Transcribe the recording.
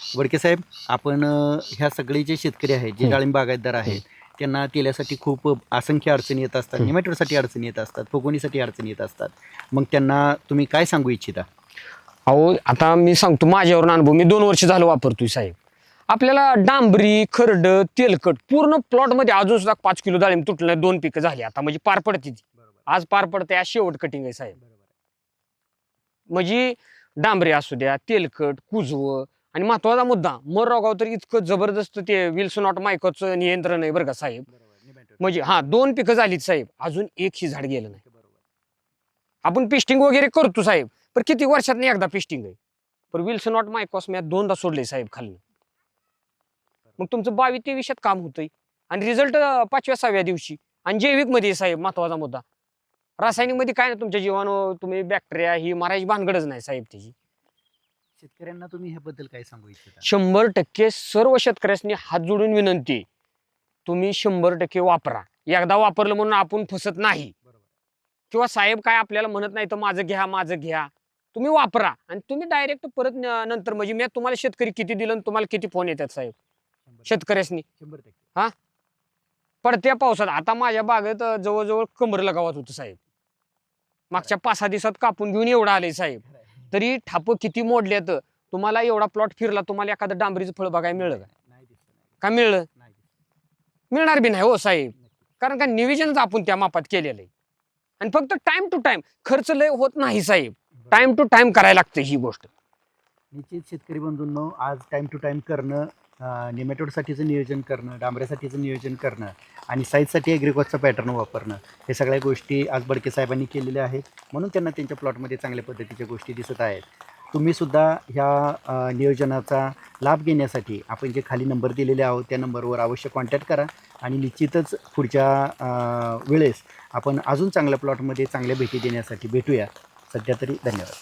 वडके साहेब आपण अ, ह्या सगळे जे शेतकरी आहेत जे. डाळिंब बागायतदार आहेत त्यांना तेलासाठी खूप असंख्य अडचणी येत असतात. निमेटोसाठी अडचणी येत असतात फुगवणीसाठी अडचणी येत असतात. मग त्यांना तुम्ही काय सांगू इच्छिता? अहो आता मी सांगतो माझ्यावरून अनुभव. मी दोन वर्ष झालं वापरतोय साहेब. आपल्याला डांबरी खरड तेलकट पूर्ण प्लॉटमध्ये अजून सुद्धा पाच किलो डाळिंब तुटलं नाही, दोन पिकं झाली. आता म्हणजे पार पडते ती. आज पार पडते आज शेवट कटिंग आहे साहेब. म्हणजे डांबरी असू द्या तेलकट कुजवं आणि महत्त्वाचा मुद्दा मर रोगाव तर इतकं जबरदस्त ते विल्सन नॉट मायकोचं नियंत्रण आहे बरं का साहेब. म्हणजे हा दोन पिकं झालीत साहेब अजून एकही झाड गेलं नाही. आपण पिस्टिंग वगैरे करतो साहेब पण किती वर्षात एकदा पिस्टिंग आहे? पण विल्सन नॉट मायकॉस मी दोनदा सोडले साहेब खाली मग तुमचं बावीस तेवीसच्यात काम होतंय. आणि रिझल्ट पाचव्या सहाव्या दिवशी. आणि जैविकमध्ये आहे साहेब महत्त्वाचा मुद्दा. रासायनिकमध्ये काय नाही तुमच्या जीवाणू तुम्ही बॅक्टेरिया ही मारायची भानगडच नाही साहेब त्याची. शेतकऱ्यांना तुम्ही ह्याबद्दल काय सांगू इच्छिता? शंभर टक्के सर्व शेतकऱ्यांनी हात जोडून विनंती आहे. तुम्ही शंभर टक्के वापरा. एकदा वापरलं म्हणून आपण फसत नाही. किंवा साहेब काय आपल्याला म्हणत नाही तर माझं घ्या माझं घ्या. तुम्ही वापरा आणि तुम्ही डायरेक्ट परत न- नंतर म्हणजे मी तुम्हाला शेतकरी किती दिलं आणि तुम्हाला किती फोन येतात साहेब? शेतकऱ्यासनी. शंभर टक्के. पडत्या पावसात आता माझ्या बागेत अं, जवळजवळ कमरला गावात होतं साहेब. मागच्या पाच सहा दिवसात कापून घेऊन एवढं आले साहेब. तरी ठाप किती मोडल्यात तुम्हाला एवढा प्लॉट फिरला तुम्हाला एखादं डांबरीचं फळ बघायला मिळलं का? का मिळलं. मिळणार बी नाही हो साहेब. कारण का नियोजनच आपण त्या मापात केलेलं आहे. आणि फक्त टाइम टू टाइम खर्च लय होत नाही साहेब. टाइम टू टाइम करायला लागते ही गोष्ट. निश्चित शेतकरी बंधूंनो आज टाइम टू टाइम करणं निमेटोडसाठीचं म्हणजे नियोजन करणं डांबऱ्यासाठीचं नियोजन करणं आणि साईजसाठी ॲग्रिकॉसचा पॅटर्न वापरणं हे सगळ्या गोष्टी आज बडके साहेबांनी केलेल्या आहेत. म्हणून त्यांना त्यांच्या प्लॉटमध्ये चांगल्या पद्धतीच्या गोष्टी दिसत आहेत. तुम्हीसुद्धा ह्या नियोजनाचा लाभ घेण्यासाठी आपण जे खाली नंबर दिलेले आहोत त्या नंबरवर अवश्य कॉन्टॅक्ट करा आणि निश्चितच पुढच्या वेळेस आपण अजून चांगल्या प्लॉटमध्ये चांगल्या भेटी देण्यासाठी भेटूया. सध्या तरी धन्यवाद.